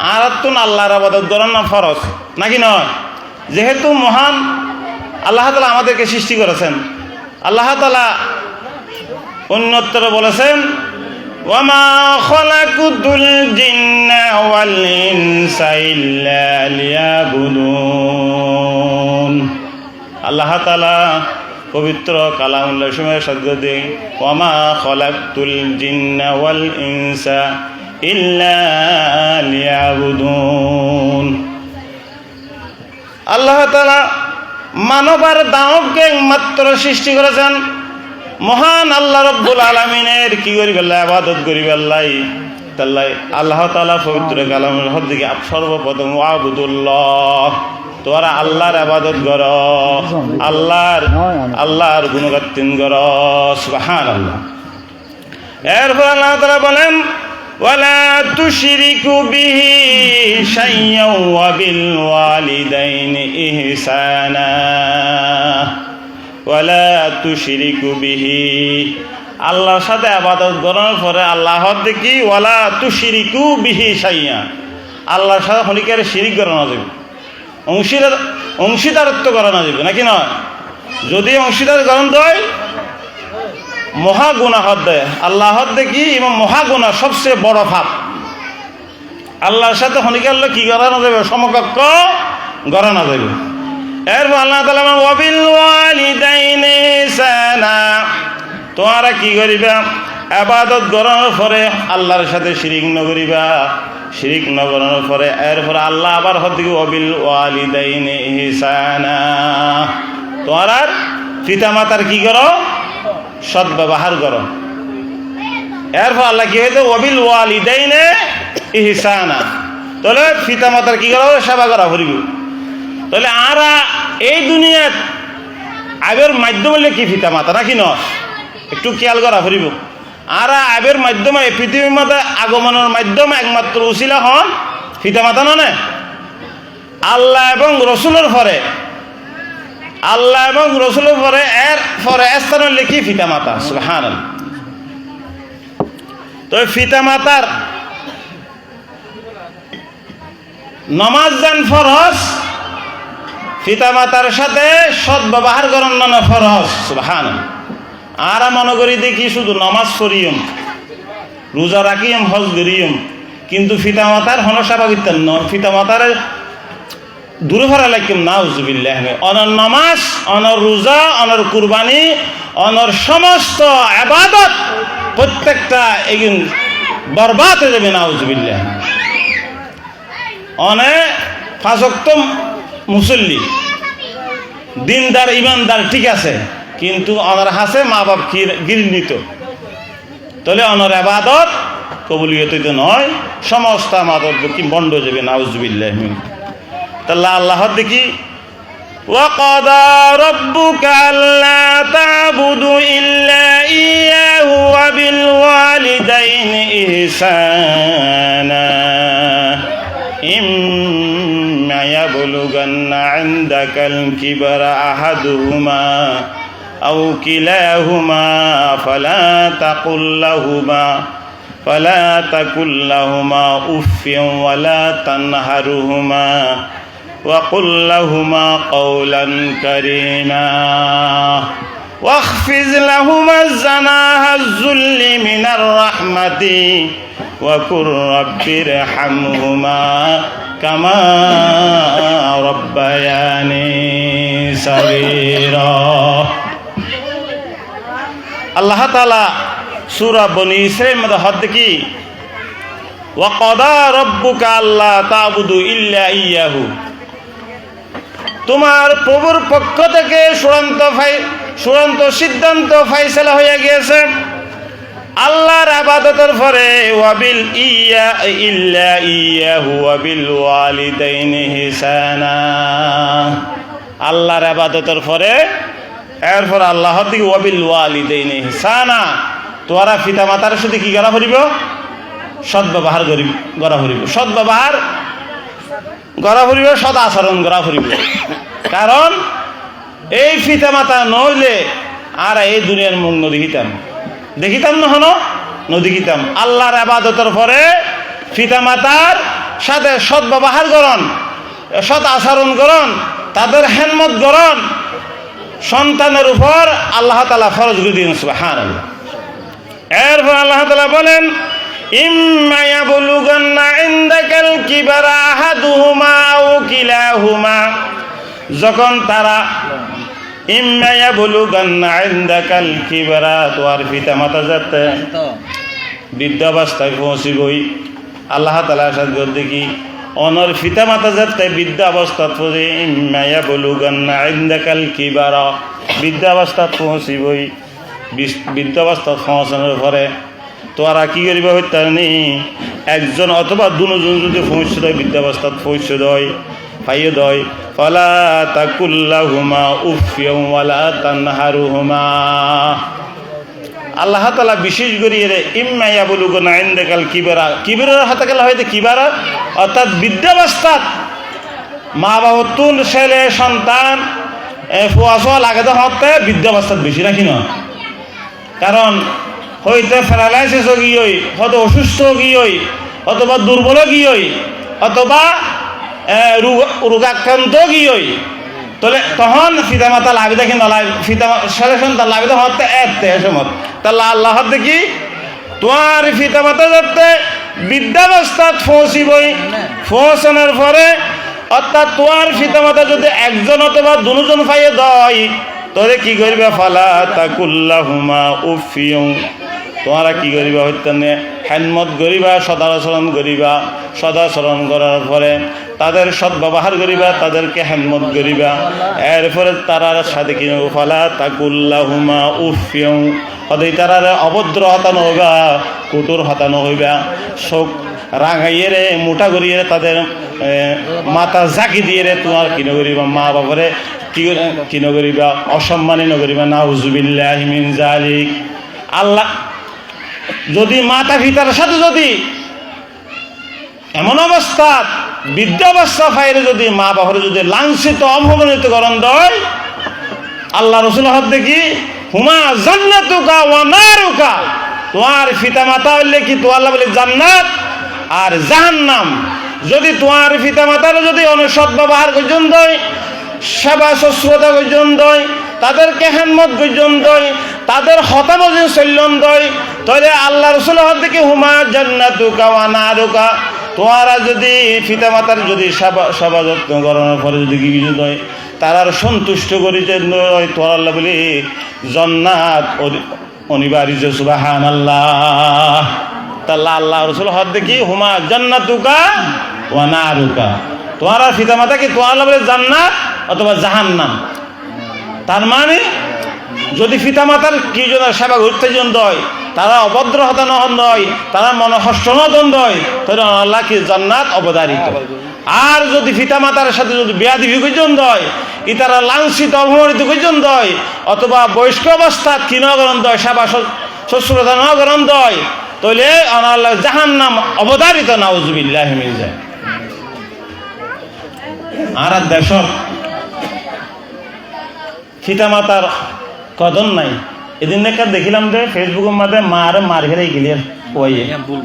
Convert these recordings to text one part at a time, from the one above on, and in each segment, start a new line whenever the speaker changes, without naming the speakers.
আর তো আল্লাহর আবাদত করার না ফরজ? নাকি নয়? যেহেতু মহান আল্লাহ তালা আমাদেরকে সৃষ্টি করেছেন। আল্লাহ তালা অন্যত্র বলেছেন, ওয়ামা আল্লাহ তালা পবিত্র কালামুল্লাহ সময় সদ্য দেই ওয়ামা খলাকুতুল জিন্না ওয়াল ইনসা আল্লাহ তালা দানবকে মাত্র সৃষ্টি করেছেন। মহান আল্লাহ রব্বুল আলমিনের কি করি পেল্লাই আবাদত করি পেল্লাই তাল্লাই আল্লাহ তালা পবিত্র কালামের হর দিকে সর্বপ্রথম আবুদুল্লাহ তোরা আল্লাহর আবাদত কর। আল্লাহর আল্লাহর গুণগাত্তিন কর। সুবাহান আল্লাহ এরপর আল্লাহ তালা বলেন ولا تشركوا به شيئا وبالوالدين إحسانا ولا تشركوا به আল্লাহর সাথে আবাদত করার পরে আল্লাহ দেখি ওয়ালা তুশিরিকু বিহি সাইয়া আল্লাহর সাথে হলিকারে শিরিক করানো যাবে অংশীদার অংশীদারত্ব করানো যাবে নাকি নয় যদি অংশীদার গ্রহণ হয় মহাগুণা হদ আল্লাহ দেখি এবং মহাগুণা সবচেয়ে বড় ভাব আল্লাহর সাথে হনিকাল্য কি করানো যাবে? সমকক্ষ গড়ানো যাবে। এরপর আল্লাহ তালা ওয়াবিল ওয়ালিদাইনে সানা। তোমরা কি করিবা? আবাদত গড়ানোর পরে আল্লাহর সাথে শিরিক নগরিবা শিরিক নগরানোর পরে এরপরে আল্লাহ আবার হদিকে অবিল ওয়ালিদাইনে হিসানা তোমার পিতা মাতার কি করো? সৎ ব্যবহার করো। এরপর আল্লাহ কি হয়েছে? অবিল ওয়ালিদাইনে ইহসানা। তাহলে পিতা মাতার কি করো সেবা করা ফুরিব তাহলে আরা এই দুনিয়াত আবের মাধ্যম হলে কি পিতা মাতা নাকি ন একটু খেয়াল করা ফুরিব আর আবের মাধ্যমে পৃথিবীর মধ্যে আগমনের মাধ্যমে একমাত্র উচিলা হন পিতা মাতা ননে আল্লাহ এবং রসুলের পরে আল্লাহ এবং রসুলের পরে এর পরে স্থান লিখি ফিতা মাতা সুহান তো ফিতা মাতার নমাজ যান ফরজ ফিতা মাতার সাথে সৎ ব্যবহার করেন না ফরজ সুহান আর মনে করি দেখি শুধু নমাজ পড়িয়ম, রোজা রাখিয়ম, হজ করিয়ম, কিন্তু ফিতা মাতার হনসাবা করতেন ন ফিতা মাতার দূরে ভরা লাগতাম না উজুবিল্লাহ অনর নমাজ, অনর রোজা, অনর কুরবানি, অনর সমস্ত আবাদত প্রত্যেকটা এগিন বরবাদ হয়ে যাবে না উজুবিল্লাহ অনে ফাঁসক্ত মুসল্লি, দিনদার, ইমানদার ঠিক আছে, কিন্তু অনার হাসে মা বাপ গিরনীত। তাহলে অনর আবাদত কবুলিয়ত নয়, সমস্ত আমাদের কি বন্ড যাবে, নাউজবিল্লাহ। তাল্লাহ আল্লাহ দেখি وقضى ربك ألا تعبدوا إلا إياه وبالوالدين إحسانا إما يبلغن عندك الكبر أحدهما أو كلاهما فلا تقل لهما فلا تقل لهما أف ولا تنهرهما وقل لهما قولا كريما واخفض لهما الزناها الذل من الرحمة وقل رب ارحمهما كما ربياني صغيرا আল্লাহ তালা সুরা বনি ইসরাইল মধ্যে হদ কি ওয়াকদা রব্বুকা আল্লাহ তাবুদু ইল্লা ইয়াহু তোমার প্রভুর পক্ষ থেকে চূড়ান্ত চূড়ান্ত সিদ্ধান্ত ফাইসলা হয়ে গিয়েছে। আল্লাহর আবাদতের পরে, ওয়াবিল ইয়া, ইল্লা ইয়াহু ওয়াবিল ওয়ালিদাইনি হিসানা। আল্লাহর আবাদতের পরে, এরপর আল্লাহ দিকে ওয়াবিল ওয়ালিদাইনি হিসানা। তোরা পিতা মাতার সাথে কি করা করিব? সৎ ব্যবহার করিব করা করিব। সৎ ব্যবহার গড়া ফুরিব সদ আচরণ গড়া ফুরিব কারণ, এই পিতা মাতা নইলে আর এই দুনিয়ার মুখ নদী নদেখিতাম দেখিতাম নহন নদেখিতাম আল্লাহর আবাদতের পরে পিতা মাতার সাথে সৎ ব্যবহার করন, সৎ আচরণ করন, তাদের হেনমত করন, সন্তানের উপর আল্লাহ তালা ফরজ করে দিন এরপর আল্লাহ তালা বলেন, ইম্মা ইয়াবলুগান্না ইনদাকাল কিবারা আহাদুহুমা আও কিলাহুমা। যখন তারা ইম্মা ইয়াবলুগান্না ইনদাকাল কিবারা তোর পিতা মাতা যাতে বৃদ্ধাবস্থায় পৌঁছিবই। আল্লাহ তালার সাথে দেখি অনর ফিতা মাতা যাতে বৃদ্ধাবস্থাত পৌঁছে মায়া বলুগান্না আইন্দাকাল কিবার বৃদ্ধাবস্থাত পৌঁছিবই। বিশ- বৃদ্ধাবস্থাত পৌঁছানোর পরে তোরা কি করিব হইতানি একজন অথবা দুজন যদি পৌঁছে দেয় বৃদ্ধাবস্থাত পৌঁছে দেয়। পাইয়ে ফলা তাকুল্লাহুমা উফিয়ওয়ালা তানহারুহুমা। আল্লাহ তালা বিশেষ করিয়ে রে ইম্মাইয়া বলুক না ইন্দেকাল কিবেরা। কিবেরের হাতে গেলে হয়তো কিবারা? অর্থাৎ মা বাবা তুন, ছেলে, সন্তান ফুয়াশোয়া লাগে তো হতে, বিদ্যাবস্থাত বেশি নাকি না কারণ হইতে প্যারালাইসিস গিয়ে হয়তো অসুস্থ গিয়ে অথবা দুর্বল গিয়ে অথবা রোগাক্রান্ত গিয়ে তাহলে তখন ফিতা মাতা লাগবে দেখি নলাই ফিতা ছেলে সন্তান তো হতে এতে সমত তাহলে আল্লাহ দেখি তোমার ফিতা মাতা যাতে বিদ্যাবস্থাত পৌঁছিবই পৌঁছানোর পরে অর্থাৎ তোমার ফিতা মাতা যদি একজন অথবা দুজন পাইয়ে দয় তোরে কি করবে? ফালা তাকুল্লাহুমা উফিয়ং তোমরা কি করিবা হইতানে হ্যানমত করিবা, সদাচরণ করিবা। সদাচরণ করার পরে তাদের সৎ ব্যবহার করিবা, তাদেরকে হ্যানমত করিবা। এরপরে তারার সাথে কি ফলা তাকুল্লাহুমা উফিয়ং সদাই তারার অভদ্র হতানো হইবা কুটুর হতানো হইবা। চোখ রাঙাইয়ে রে মোটা করিয়ে তাদের মাথা জাকি দিয়ে রে তোমার কিন করিবা? মা বাবারে কি কিন করিবা? অসম্মানী নকরিবা না হুজুবিল্লাহ মিন জালিক আল্লাহ, যদি মাতা পিতার সাথে যদি এমন অবস্থা বিদ্যাবস্থা ফাইরে যদি মা বাবার যদি লাঞ্ছিত অপমানিত করণ দেয়, আল্লাহ রসুল হাত দেখি হুমা জান্নাতুকা ওয়া নারুকা। তোমার পিতা মাতা হইলে কি তো আল্লাহ বলে জান্নাত আর জাহান্নাম? যদি তোমার পিতা মাতার যদি অনুসৎ ব্যবহার পর্যন্ত সেবা শুশ্রূষা পর্যন্ত তাদেরকে হেনমত পর্যন্ত তাদের হতামজি চল্যন দয়, তাহলে আল্লাহ রসুল হাত দেখি হুমা জান্নাতুকা ওয়া নারুকা। তোমারা যদি পিতা মাতার যদি সেবা যত্ন করানোর পরে যদি কিছু নয় তারার সন্তুষ্ট করিতে নয় তোর বলি, জন্নাত অনি- অনিবার্য সুবাহান আল্লাহ তাল্লাহ আল্লাহ রসুল হদ দেখি, হুমা জান্নাতুকা ওয়া নারুকা। তোমার আর পিতা মাতা কি তোমার বলে, জান্নাত অথবা জাহান্নাম। তার মানে যদি পিতা মাতার কি জন্য সেবা ঘুরতে জন দয়, তারা অভদ্র হতানো নয় তারা মনহস্ত নদন দয়, তাহলে আল্লাহ কি জান্নাত অবদারিত আর যদি পিতা মাতার সাথে যদি বেয়াদি বিকজন দয় ই তারা লাঞ্ছিত, অপমানিত কজন দয়, অথবা বয়স্ক অবস্থাত কি নগরণ দয়, সেবা শ্বশুরতা নগরণ দয়, তাহলে আল্লাহ জাহান নাম অবদারিত নাউজুবিল্লাহ মিল যায় আর দেশত পিতামাতার কদন নাই। এদিন দেখা দেখিলাম যে ফেসবুকের মার মার
বুল বুল ইয়া বুল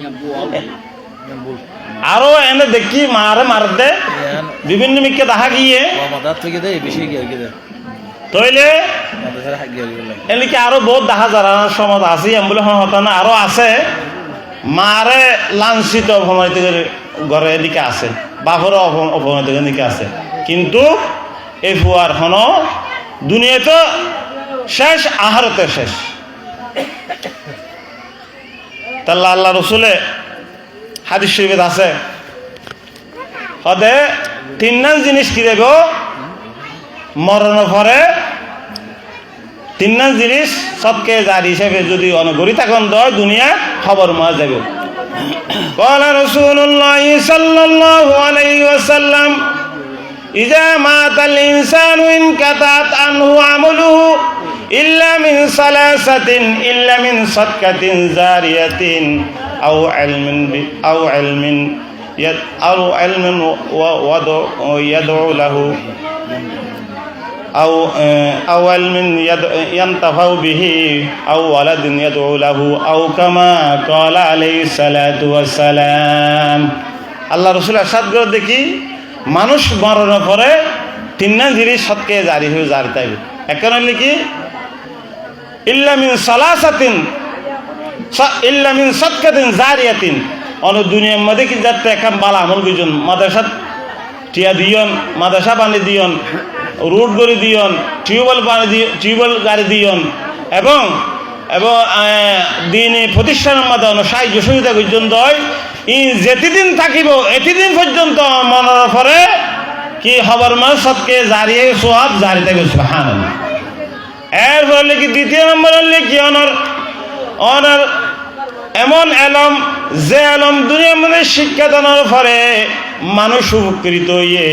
ইয়া বুল
আরও এনে দেখি মারে মার দে। বিভিন্ন মিকে দেখা গিয়ে। তইলে এদিকে আরও বহুত দেখা যার সমাজ আছে এম বলে হতা না আরও আছে। মারে লাঞ্ছিত অপমানিত ঘরে এদিকে আছে। বাপরও অপ- অপমানিত এদিকে আছে। কিন্তু এই ফুয়ার দুনিয়াতে শেষ আহারতে শেষ তাল্লা আল্লাহ রসুলে হাদিস শরীফত আছে হদে তিনজন জিনিস কি দেব মরণ পরে তিনজন জিনিস সবকে যার হিসেবে যদি অনগরি তখন দয় দুনিয়া খবর মা যাবে قال رسول الله صلى الله عليه وسلم إذا مات الإنسان انقطعت عنه عمله إلا من ثلاثة إلا من صدقة زارية أو علم ب- أو علم يد- أو علم و- وضع- يدعو له أو أو علم يد- ينتفع به أو ولد يدعو له أو كما قال عليه الصلاة والسلام আল্লাহ রসুল আসাদ করে দেখি মানুষ মরণের পরে তিন জিনিস সৎকে জারি হয়ে জারি তাইবে। এখন হইলে কি? ইল্লামিন সালাসাতিন ইল্লামিন সৎকাতিন জারিয়াতিন। অন দুনিয়ার মধ্যে কি যাতে এখন বালা আমল গুজন মাদ্রাসা টিয়া দিয়ন, মাদ্রাসা বানি দিয়ন, রোড গড়ি দিয়ন, টিউবওয়েল দি, টিউবওয়েল গাড়ি দিয়ন। এবং এবং দিনে প্রতিষ্ঠানের মধ্যে অন্য সাহায্য সুবিধা পর্যন্ত হয় ই যেতিদিন থাকিব, এতিদিন পর্যন্ত মনের পরে কি হবার মানে সৎকে জারিয়ে সোহাব জারি থাকবে হান এর ফলে কি দ্বিতীয় নম্বর হলে কি অনর অনর এমন এলম, যে এলম দুনিয়ার মধ্যে শিক্ষা দানের ফলে মানুষ উপকৃত হইয়ে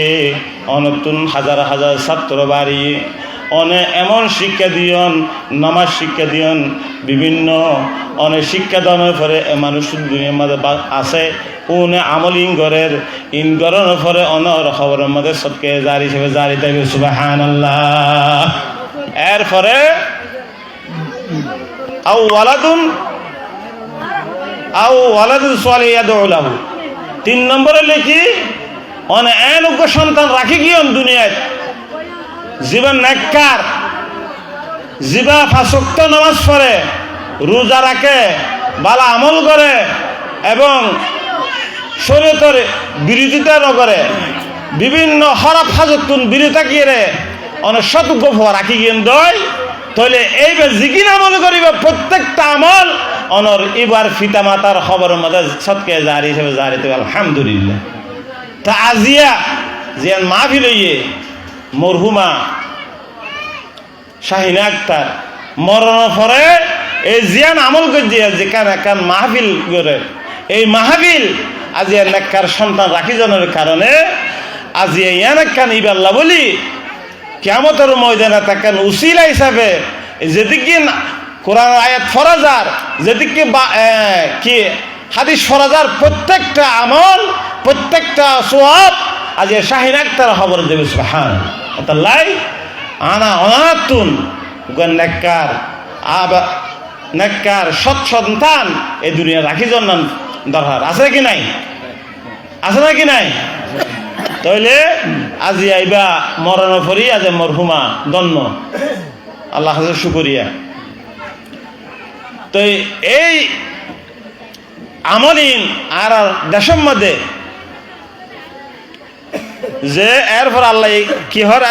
অনতুন হাজার হাজার ছাত্র বাড়ি অনেক এমন শিক্ষা দিয়ন, নামাজ শিক্ষা দিয়ন, বিভিন্ন অনেক শিক্ষা দানের ফলে এ মানুষ দুনিয়ার মধ্যে আছে। উনি আমল ইনগরের ইনগরের ফলে অনর খবরের মধ্যে সবকে জারি হিসেবে জারি থাকবে সুবাহান আল্লাহ এরপরে আউ ওয়ালাদুন আউ ওয়ালাদুন সোয়ালে ইয়াদুলাহু তিন নম্বরে লিখি, অনে এন সন্তান রাখি গিয়ন দুনিয়ায়? জীবন নেককার। জিবা ফাঁসক্ত নামাজ পড়ে, রোজা রাখে, বালা আমল করে এবং শরীয়তের বিরোধিতা নকরে বিভিন্ন হরাপ হাজতুন বিরোধিতা গিয়ে অনেক সতর্ক হওয়া রাখি গিয়ে দয় তাহলে এইবার জিকিন আমল করিবে, প্রত্যেকটা আমল অনর এবার ফিতা মাতার খবরের মধ্যে সৎকে জারি হিসেবে জারি। তো আলহামদুলিল্লাহ। তা আজিয়া, জিয়ান মাহফিল মরহুমা। শাহিনা আক্তার। মরণের পরে এই জিয়ান আমল করছে যেখানে একান মাহফিল করে। এই মাহফিল আজি এলাকার সন্তান রাখি জনের কারণে আজি ইয়ান একখান ইবাল্লা বলি কেমতের ময়দানে তাকান উসিলা হিসাবে যেদিকে কোরআন আয়াত ফরাজার, যেদিকে কি হাদিস ফরাজার প্রত্যেকটা আমল, প্রত্যেকটা সোয়াব আজ এ শাহিন আক্তার খবর দেবে সুহান লাই, আনা অনাতুন নেককার, আবা নেককার, সৎ সন্তান এই দুনিয়া রাখি জন্য দরকার আছে কি নাই? আছে নাকি নাই? তাইলে আজি আইবা মরণের পরই আজ মরহুমা দন্ন আল্লাহ হাজার শুকরিয়া। তো এই আমলিন আর দেশের মধ্যে যে এরপর আল্লাহ কি হর?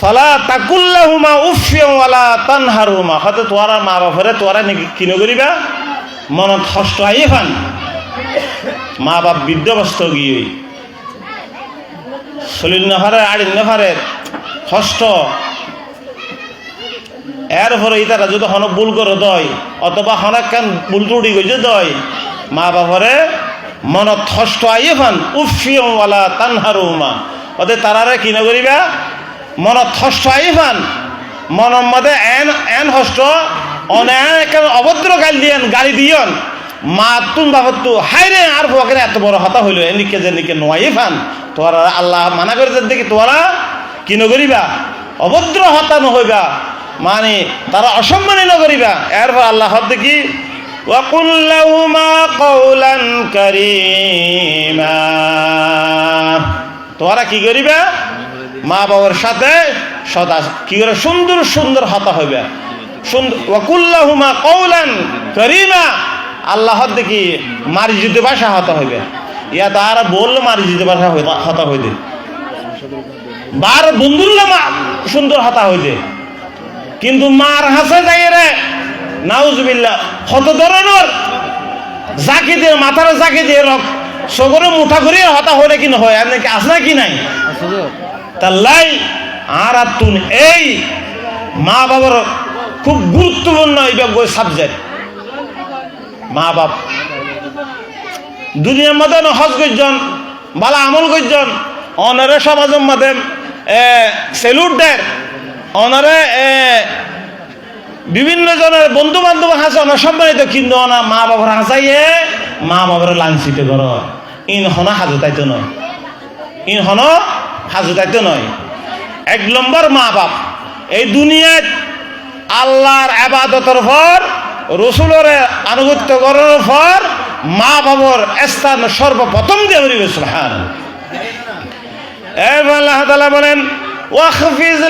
ফলা তাকুল্লাহুমা উফিয়ম ওয়ালা তানহারুমা। হয়তো তোরা মা বাপরে তোরা নাকি কিনে করিবা মনত কষ্ট আই ফান। মা বাপ বিদ্যবস্ত গিয়ে চলিল নেফারে আড়িল নেফারে কষ্ট। এর পরে ইতারা যদি হন ভুল করে দয়, অথবা হনক কান ভুল ত্রুটি গেছে দয়, মা বাপরে মনত কষ্ট আইয়ে ফান উফিয়ম ওয়ালা তানহারুমা ওতে তারারে কিনে করিবা? মনত কষ্ট আইয়ে ফান মনের মধ্যে এন এন হষ্ট, অনেক অভদ্র গাল দিয়েন গালি দিয়ন। মা তুম বাবতু হাই রে আর বকের এত বড় হতা হইল, এনিকে যে নিকে নোয়াই ফান তোরা আল্লাহ মানা করে দেখি তোরা কি নগরিবা অভদ্র হতা নহইবা মানে তারা অসম্মানী নগরিবা এরপর আল্লাহ দেখি وقل لهما قولا كريما তোরা কি করিবা মা বাবার সাথে সদা কি করে সুন্দর সুন্দর হতা হইবে সুন্দর ওয়াকুল্লাহুমা কৌলান করিমা আল্লাহ দেখি মার্জিত ভাষা হতা হইবে ইয়া তারা বললো মার্জিত ভাষা হইতা- হতা হইতে বার বন্ধুল্লা মা সুন্দর হতা হইতে কিন্তু মার হাসে যাই রে নাউজুবিল্লাহ। কত ধরনের জাকি দিয়ে মাথার জাকি দিয়ে রক সগরে মুঠা করে হতা হলে কি হয়? আর নাকি কি নাই? তাল্লাই আর আর তুন এই মা বাবার খুব গুরুত্বপূর্ণ এই সাবজেক্ট মা বাপ দুনিয়ার মধ্যে হজ করছেন বালা আমল করছেন অনারে সমাজের মধ্যে সেলুট দেয়। অনারে বিভিন্ন জনের বন্ধু বান্ধব হাসে অনা সম্মানিত, কিন্তু অনা মা বাবার হাসাইয়ে মা বাবার লাঞ্ছিত কর। ইন হনা হাজতাইতো নয়। ইন হন হাজতাইতো নয়। এক নম্বর মা বাপ। এই দুনিয়ায় আল্লাহর আবাদতের পর রসুলের আনুগত্য করার পর মা বাবার স্থান সর্বপ্রথম দিয়ে হরিবে সুবহান এরপর আল্লাহ তাআলা বলেন, ওয়াখফিজ